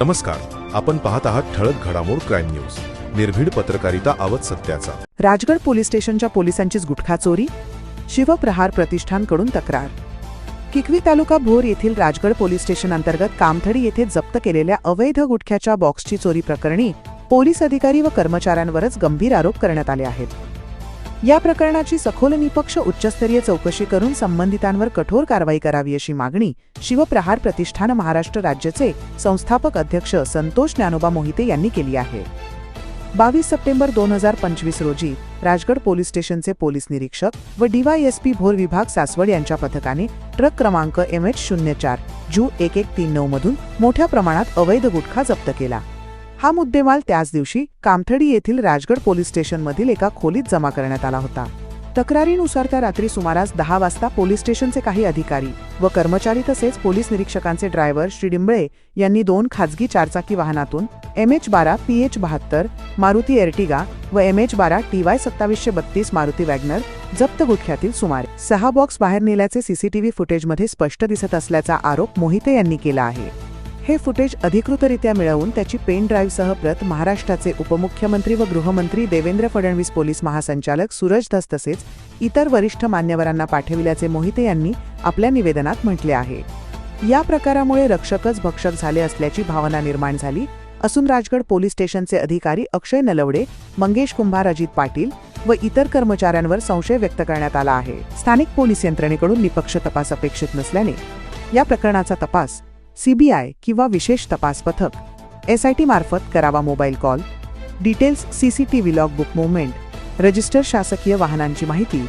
नमस्कार आपण पाहत आहात ठळक घडामोड क्राईम न्यूज. निर्भीड पत्रकारिता आवत सत्याचा. राजगड पोलीस स्टेशनच्या पोलिसांचीच गुटखा चोरी? शिवप्रहार प्रतिष्ठानकडून तक्रार. किकवी तालुका भोर येथील राजगड पोलीस स्टेशन अंतर्गत कामथडी येथे जप्त केलेल्या अवैध गुटख्याच्या बॉक्सची चोरी प्रकरणी पोलीस अधिकारी व कर्मचाऱ्यांवरच गंभीर आरोप करण्यात आले आहेत. या प्रकरणाची सखोल निपक्ष उच्चस्तरीय चौकशी करून संबंधितांवर कठोर कारवाई करावी अशी मागणी शिवप्रहार प्रतिष्ठान महाराष्ट्र राज्याचे संस्थापक अध्यक्ष संतोष ज्ञानोबा मोहिते यांनी केली आहे. बावीस सप्टेंबर दोन हजार पंचवीस रोजी राजगड पोलीस स्टेशनचे पोलीस निरीक्षक व डीवायएसपी भोर विभाग सासवड यांच्या पथकाने ट्रक क्रमांक एम एच शून्य चार जू एक एक तीन नऊ मधून मोठ्या प्रमाणात अवैध गुटखा जप्त केला. हा मुद्देमाल त्याच दिवशी कामथडी येथील राजगड पोलीस स्टेशनमधील एका खोलीत जमा करण्यात आला होता. तक्रारीनुसार त्या रात्री सुमारास दहा वाजता पोलीस स्टेशनचे काही अधिकारी व कर्मचारी तसेच पोलीस निरीक्षकांचे ड्रायव्हर श्री डिंबळे यांनी दोन खाजगी चारचाकी वाहनातून एम एच बारा पी एच बहात्तर मारुती एर्टिगा व एम एच बारा टी वाय सत्तावीसशे बत्तीस मारुती वॅगनर जप्त गुटख्यातील सुमारे सहा बॉक्स बाहेर नेल्याचे सीसीटीव्ही फुटेजमध्ये स्पष्ट दिसत असल्याचा आरोप मोहिते यांनी केला आहे. हे फुटेज अधिकृतरित्या मिळवून त्याची पेन ड्राईव्हसह प्रत महाराष्ट्राचे उपमुख्यमंत्री व गृहमंत्री देवेंद्र फडणवीस पोलीस महासंचालक सूरज धस तसेच इतर वरिष्ठ मान्यवरांना पाठविल्याचे मोहिते यांनी आपल्या निवेदनात म्हटले आहे. या प्रकारामुळे रक्षकच भक्षक झाले असल्याची भावना निर्माण झाली असून राजगड पोलीस स्टेशनचे अधिकारी अक्षय नलवडे मंगेश कुंभार अजित पाटील व इतर कर्मचाऱ्यांवर संशय व्यक्त करण्यात आला आहे. स्थानिक पोलीस यंत्रणेकडून निपक्ष तपास अपेक्षित नसल्याने या प्रकरणाचा तपास सीबीआय किंवा विशेष तपास पथक. एसआयटी मार्फत करावा mobile call. Details CCTV log book movement. Register शासकीय वाहनांची माहिती.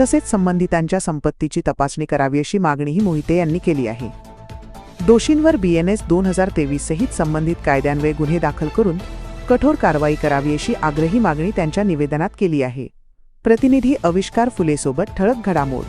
तसेच संबंधितांच्या संपत्तीची तपासणी करावी अशी मागणीही मोहिते यांनी केली आहे. दोषींवर बीएनएस दोन हजार तेवीस सहित संबंधित कायद्यान्वये गुन्हे दाखल करून कठोर कारवाई करावी अशी आग्रही मागणी त्यांच्या निवेदनात केली आहे. प्रतिनिधी अविष्कार फुलेसोबत ठळक घडामोड.